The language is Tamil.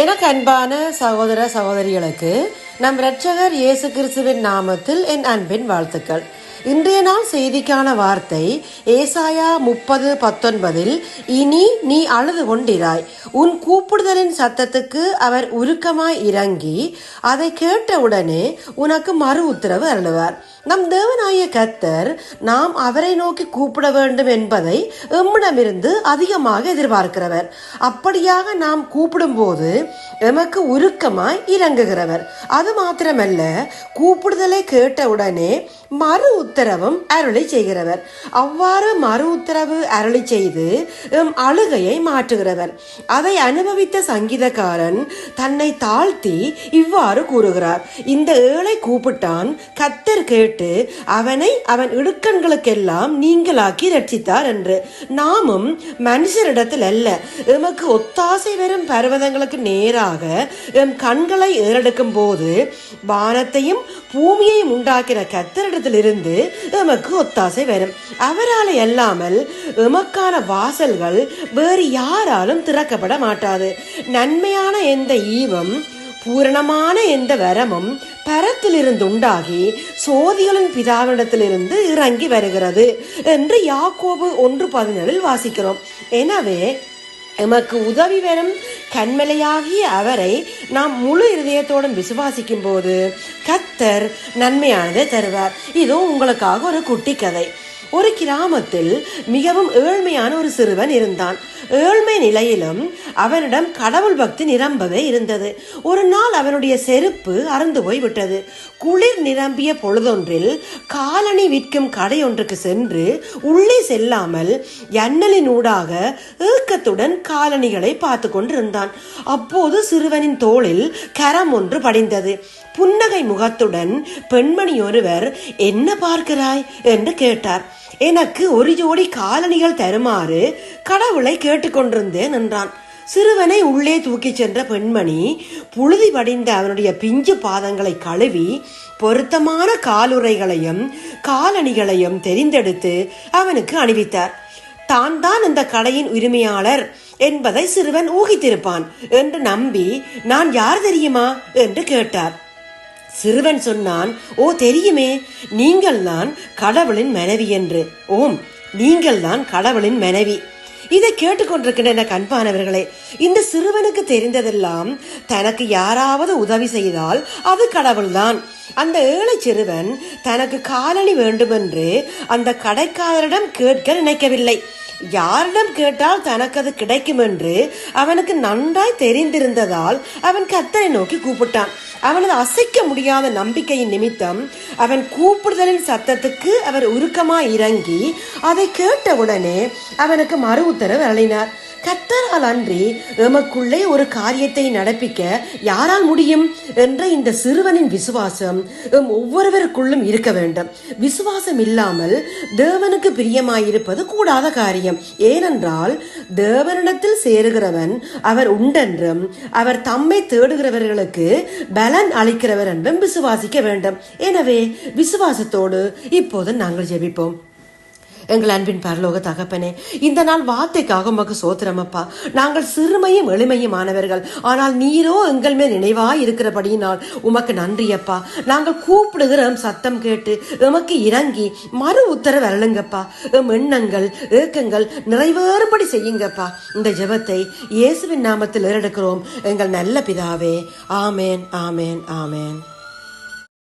எனக்கு அன்பான சகோதர சகோதரிகளுக்கு நம் இரட்சகர் இயேசு கிறிஸ்துவின் நாமத்தில் என் அன்பின் வாழ்த்துக்கள். இன்றைய நாள் செய்திக்கான வார்த்தை ஏசாயா முப்பது பத்தொன்பதில் இனி நீ அழுது கொண்டிராய். உன் கூப்பிடுதலின் சத்தத்துக்கு அவர் உருக்கமாய் இறங்கி அதை கேட்டவுடனே உனக்கு மறு உத்தரவு அருளுவார். நம் தேவனாய கத்தர் நாம் அவரை நோக்கி கூப்பிட வேண்டும் என்பதை எம்மிடமிருந்து அதிகமாக எதிர்பார்க்கிறவர். அப்படியாக நாம் கூப்பிடும்போது எமக்கு உருக்கமாய் இறங்குகிறவர். அது மாத்திரமல்ல கூப்பிடுதலை கேட்டவுடனே மறு உத்தரவும் அருளை செய்கிறவர். அவ்வாறு மறு உத்தரவு அருளை செய்து எம் அழுகையை மாற்றுகிறவர். அதை அனுபவித்த சங்கீதக்காரன் தன்னை தாழ்த்தி இவ்வாறு கூறுகிறார். இந்த ஏழை கூப்பிட்டான் கத்தர் கேட்டு அவனை அவன் இடுக்கண்களுக்கெல்லாம் நீங்களாக்கி ரட்சித்தார் என்று. நாமும் மனுஷரிடத்தில் அல்ல. எமக்கு ஒத்தாசை வரும் பர்வதங்களுக்கு நேராக எம் கண்களை ஏறெடுக்கும் போது வானத்தையும் பூமியையும் உண்டாக்கின கத்தரிடத்திலிருந்து எமக்கு ஒத்தாசை வரும் அவரால் அல்லாமல் எமக்கான வாசல்கள் வேறு யாராலும் திறக்கப்பட மாட்டாது நன்மையான எந்த ஈவம் பூரணமான எந்த வரமும் பரத்திலிருந்து உண்டாகி சோதிகளின் பிதாவிடத்திலிருந்து இறங்கி வருகிறது என்று யாக்கோபு ஒன்று பதினேழில் வாசிக்கிறோம். எனவே எமக்கு உதவி வரும் கண்மலையாகிய அவரை நாம் முழு இருதயத்தோடும் விசுவாசிக்கும் போது கத்தர் நன்மையானதை தருவார். இதோ உங்களுக்காக ஒரு குட்டி கதை ஒரு கிராமத்தில் மிகவும் ஏழ்மையான ஒரு சிறுவன் இருந்தான். ஏழ்மை நிலையிலும் அவனிடம் கடவுள் பக்தி நிரம்பவே இருந்தது. ஒரு நாள் அவனுடைய செருப்பு அறந்து போய் விட்டது. குளிர் நிரம்பிய பொழுதொன்றில் காலணி விற்கும் கடை ஒன்றுக்கு சென்று உள்ளே செல்லாமல் எண்ணலின் ஊடாக ஏக்கத்துடன் காலணிகளை பார்த்து கொண்டிருந்தான். அப்போது சிறுவனின் தோளில் கரம் ஒன்று படிந்தது. புன்னகை முகத்துடன் பெண்மணி ஒருவர் என்ன பார்க்கிறாய்? என்று கேட்டார். எனக்கு ஒரு ஜோடி காலணிகள் தருமாறு கடவுளை கேட்டுக்கொண்டிருந்தேன் என்றான் சிறுவனை உள்ளே தூக்கிச் சென்ற பெண்மணி புழுதி படிந்த அவனுடைய பிஞ்சு பாதங்களை கழுவி பொருத்தமான காலுறைகளையும் காலணிகளையும் தெரிந்தெடுத்து அவனுக்கு அணிவித்தார். தான் தான் இந்த கடையின் உரிமையாளர் என்பதை சிறுவன் ஊகித்திருப்பான் என்று நம்பி நான் யார் தெரியுமா? என்று கேட்டார். சிறுவன் சொன்னான் ஓ தெரியுமே நீங்கள் தான் கடவுளின் மனைவி என்று. ஓம் நீங்கள் தான் கடவுளின் மனைவி. இதை கேட்டுக்கொண்டிருக்கின்ற எனக்கு இந்த சிறுவனுக்கு தெரிந்ததெல்லாம் தனக்கு யாராவது உதவி செய்தால் அது கடவுள்தான். அந்த ஏழை சிறுவன் தனக்கு காலணி வேண்டுமென்று அந்த கடைக்காரரிடம் கேட்க நினைக்கவில்லை. யாரிடம் கேட்டால் தனக்கு அது கிடைக்கும் என்று அவனுக்கு நன்றாய் தெரிந்திருந்ததால் அவன் கத்தரை நோக்கி கூப்பிட்டான். அவனது அசைக்க முடியாத நம்பிக்கையின் நிமித்தம் அவன் கூப்பிடுதலின் சத்தத்துக்கு அவர் உருக்கமாய் இறங்கி அதை கேட்டவுடனே அவனுக்கு மறு உத்தரவு அழினார் கத்தரால் அன்றி எமக்குள்ளே ஒரு காரியத்தை நடப்பிக்க யாரால் முடியும் என்ற இந்த சிறுவனின் விசுவாசம் எம் ஒவ்வொருவருக்குள்ளும் இருக்க வேண்டும். விசுவாசம் இல்லாமல் தேவனுக்கு பிரியமாயிருப்பது கூடாத காரியம். ஏனென்றால் தேவனிடத்தில் சேருகிறவன் அவர் உண்டென்றும் அவர் தம்மை தேடுகிறவர்களுக்கு பலன் அளிக்கிறவர் என்றும் விசுவாசிக்க வேண்டும். எனவே விசுவாசத்தோடு இப்போது நாங்கள் ஜெபிப்போம். எங்கள் அன்பின் பரலோக தகப்பனே இந்த நாள் வார்த்தைக்காக உமக்கு சோத்திரமப்பா நாங்கள் சிறுமையும் எளிமையும் ஆனவர்கள். ஆனால் நீரோ எங்கள் மேல் நினைவாய் இருக்கிறபடியினால் உமக்கு நன்றியப்பா நாங்கள் கூப்பிடுகிற சத்தம் கேட்டு எமக்கு இறங்கி மறு உத்தரவு வரலுங்கப்பா எம் எண்ணங்கள் ஏக்கங்கள் நிறைவேறுபடி செய்யுங்கப்பா. இந்த ஜெபத்தை இயேசுவின் நாமத்தில் ஏறெடுக்கிறோம். எங்கள் நல்ல பிதாவே ஆமேன் ஆமேன் ஆமேன்.